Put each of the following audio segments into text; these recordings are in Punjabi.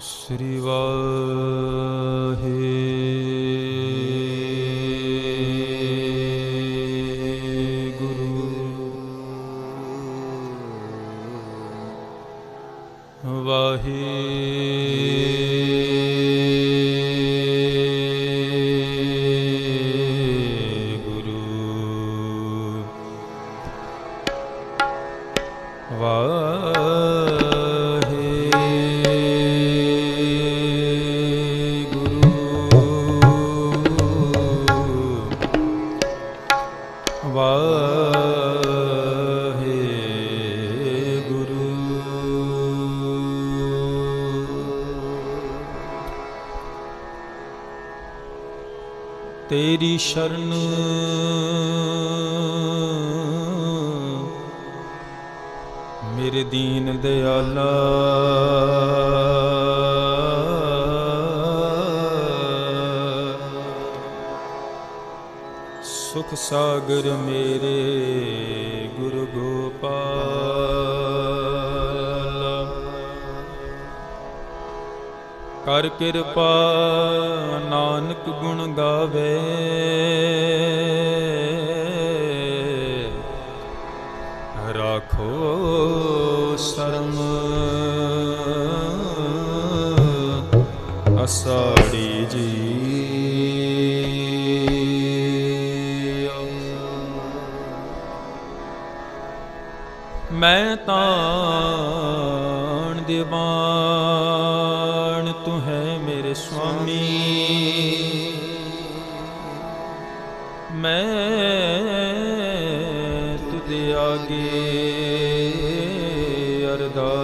ਸ੍ਰੀ ਵਾਹਿਗੁਰੂ ਤੇਰੀ ਸ਼ਰਨ। ਮੇਰੇ ਦੀਨ ਦਿਆਲਾ। ਸੁਖ ਸਾਗਰ ਮੇਰੇ ਗੁਰੂ ਗੋਪਾਲ। ਕਰ ਕਿਰਪਾ ਨਾਨਕ ਗੁਣ ਗਾਵੇ। ਰਾਖੋ ਸਰਮ। ਅਸਾੜੀ ਜੀ। ਮੈਂ ਤਾਂ ਦੀਵਾਨ ਤੂੰ ਹੈ ਮੇਰੇ ਸੁਆਮੀ। ਮੈਂ ਤੁਦੇ ਆਗੇ ਅਰਦਾਸ।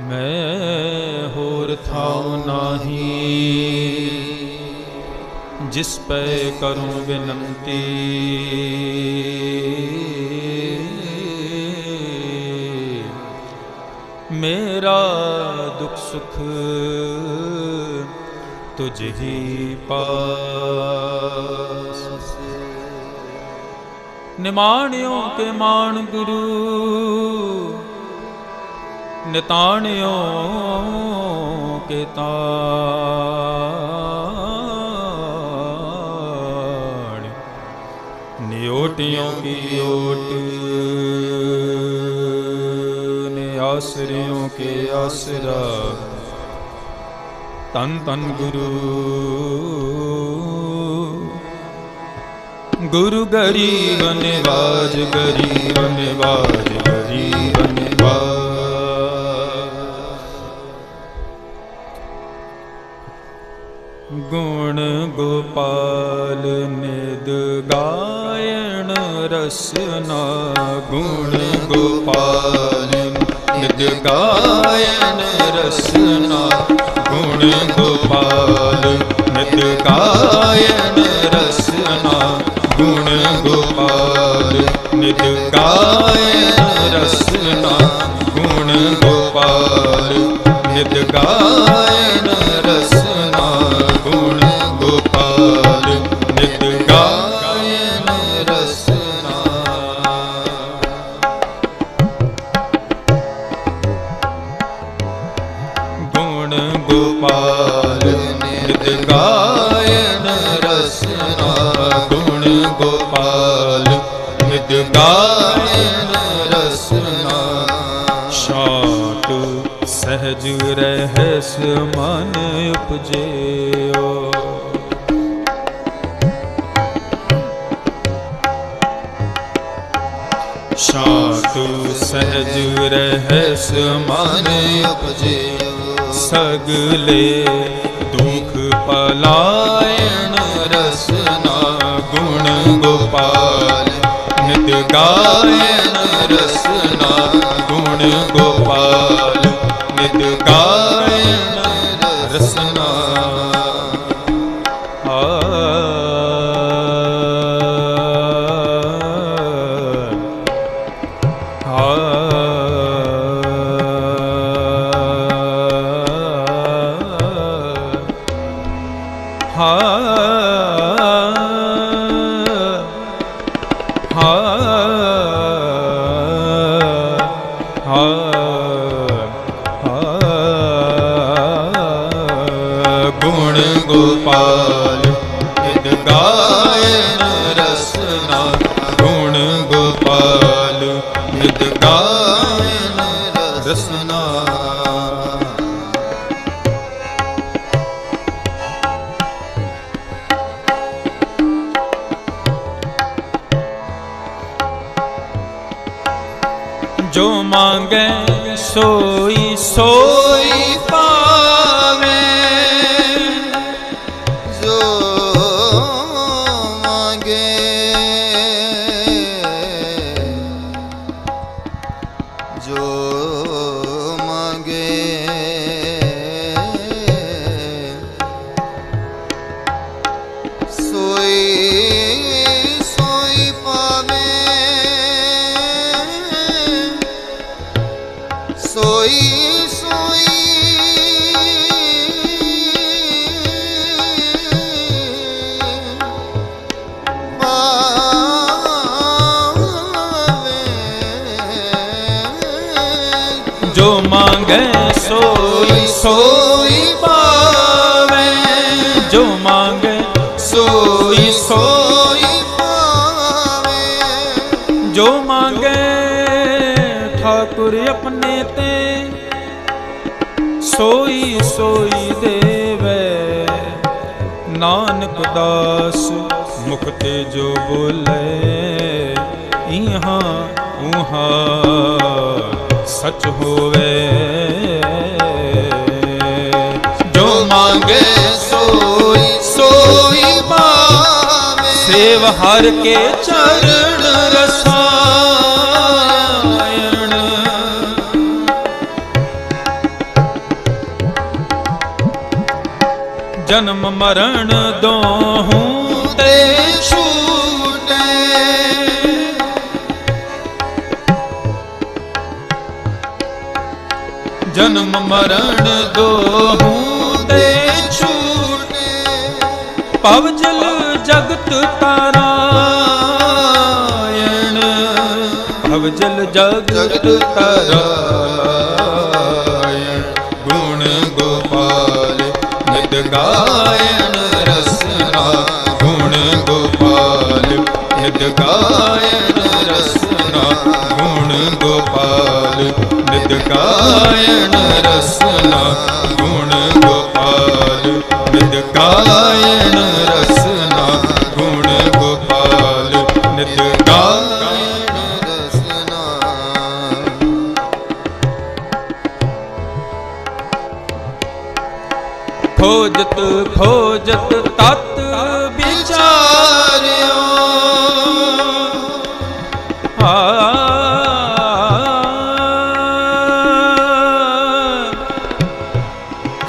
ਮੈਂ ਹੋਰ ਥਾਉ ਨਾਹੀ, ਜਿਸ ਪੈ ਕਰੂੰ ਬੇਨੰਤੀ। ਮੇਰਾ ਦੁੱਖ ਸੁਖ ਤੁਝ ਹੀ ਪਾਸ ਨਿਮਾਣਿਓ ਕੇ ਮਾਣ ਗੁਰੂ ਨਿਤਾਣਿਓ ਕੇ ਤਾਣ ਨਿਓਟਿਓ ਕੀ ਓਟ ਨੇ ਆਸਰਿਓ ਕੇ ਆਸਰਾ ਤਨ ਤਨ ਗੁਰੂ। ਗੁਰੂ ਗਰੀਬ ਨਿਵਾਜ ਗਰੀਬ ਨਿਵਾਜ ਗਰੀਬ ਨਿਵਾਜ। ਗੁਣ ਗੋਪਾਲ ਨਿਦ ਗਾਇਣ ਰਸਨਾ। ਗੁਣ ਗੋਪਾਲ ਨਿਦ ਗਾਇਣ ਗੋਪਾਲ ਨਿਦ ਗਾਇਣ ਰਸਨਾ। ਗੁਣ ਗੋਪਾਲ ਨਿਦ ਗਾਇਣ ਰਸਨਾ। ਗੁਣ ਗੋਪਾਲ ਨਿਦ ਗਾਇਣ ਰਸਨਾ। ਗੁਣ ਗੋਪਾਲ। ਸਹਿਜ ਰਹਿਸ ਮਨ ਉਪਜਿਓ। ਸ਼ਾਂਤ ਸਹਿਜ ਰਹਿਸ ਮਨ ਉਪਜਿਓ। ਸਗਲੇ ਦੁਖ ਪਲਾਇਣ ਰਸਨਾ ਗੁਣ ਗੋਪਾਲ। ਨਿਤ ਗਾਇਨ ਰਸਨਾ ਗੁਣ ਗੋਪਾਲ। ਗੁਣ ਗੋਪਾਲ ਜਿਤ ਗੁਣ ਗੋਪਾਲ ਜਿਤ ਗਾਏ ਰਸਨਾ ਜੋ ਮੰਗੇ ਸੋਈ ਸੋਈ ਪਾਵੇ ਸੋਈ। ਸੋਈ ਜੋ ਮੰਗੇ ਸੋਈ ਸੋਈ ਪਾਵੇ ਜੋ ਮੰਗੇ ਆਪਣੇ ਤੇ ਸੋਈ ਸੋਈ ਦੇਵੇ। ਨਾਨਕ ਦਾਸ ਮੁਖ ਤੇ ਜੋ ਬੋਲੇ, ਇਹਾਂ ਉਹਾਂ ਸਚ ਹੋਵੇ। ਜੋ ਮੰਗੇ ਸੋਈ ਸੋਈ ਪਾਵੇ ਸੇਵ ਹਰ ਕੇ ਚਰਨ ਰਸਾਇਣ ਜਨਮ ਮਰਨ ਦੋਹੂੰ ਤੇ ਛੂਟੇ। ਜਨਮ ਮਰਨ ਦੋਹੂੰ ਤੇ ਛੂਟੇ। ਭਵ ਜਲ ਜਗਤ ਤਾਰਾਇਣ। ਭਵ ਜਲ ਜਗਤ ਤਾਰਾਇਣ। ਗਾਇਨ ਰਸਨਾ, ਗੁਣ ਗੋਪਾਲ। ਨਿਤ ਗਾਇਣ ਰਸਨਾ, ਗੁਣ ਗੋਪਾਲ। ਨਿਤ ਗਾਇਣ ਰਸਨਾ, ਗੁਣ ਗੋਪਾਲ। ਨਿਤ ਗਾਇਣ ਰਸਨਾ ਖੋਜਤ ਖੋਜਤ ਤਤ ਵਿਚਾਰਿਓ।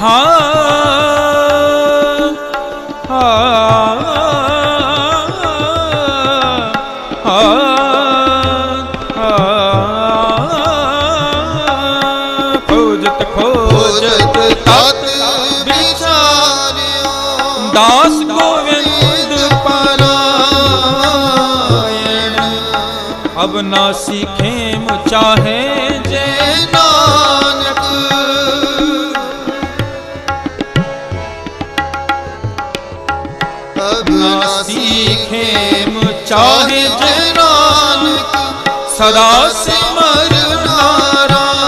ਹਾਂ ਖੋਜਤ ਖੋਜਤ ਤਤ ਅਬਨਾਸੀ ਖੇਮ ਚਾਹੇ ਜੇ ਨਾਨਕ ਅਬਨਾਸੀ ਖੇਮ ਚਾਹੇ ਜੇ ਨਾਨਕ ਸਦਾ ਸਿਮਰ ਨਾਰਾਇਣ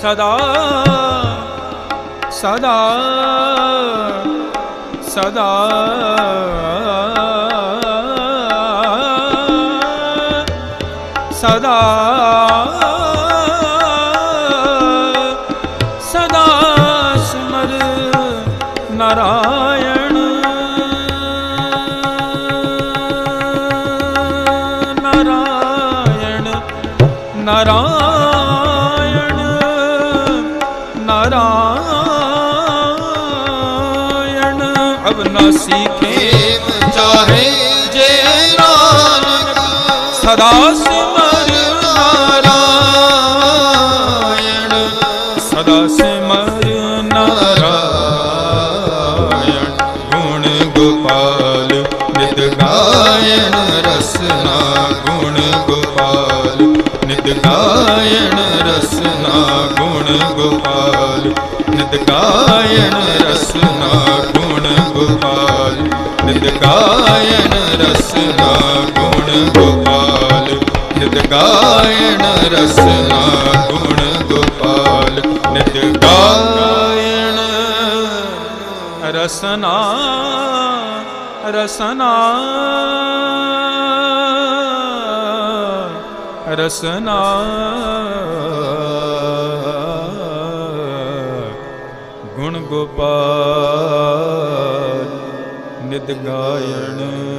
ਸਦਾ ਸਦਾ ਸਦਾ ਸਦਾ ਸਿਮਰ ਨਾਰਾਇਣ। ਨਾਰਾਇਣ ਨਾਰਾਇਣ ਨਾਰਾਇਣ। ਅਬਨਾਸੀ ਖੇਮ ਚਾਹੇ ਜੇ ਨਾਨਕ। ਸਦਾ ਸਿਮਰ ਗਾਇਣ ਰਸਨਾ ਗੁਣ ਗੋਪਾਲ। ਨਿਤ ਗਾਇਣ ਰਸਨਾ ਗੁਣ ਗੋਪਾਲ। ਨਿਤ ਗਾਇਣ ਰਸਨਾ ਗੁਣ ਗੋਪਾਲ। ਨਿਤ ਗਾਇਣ ਰਸਨਾ ਗੁਣ ਗੋਪਾਲ। ਨਿਤ ਗਾਇਣ ਰਸਨਾ ਰਸਨਾ ਰਸਨਾ। ਗੁਣ ਗੋਪਾਲ ਨਿਤ ਗਾਇਣ।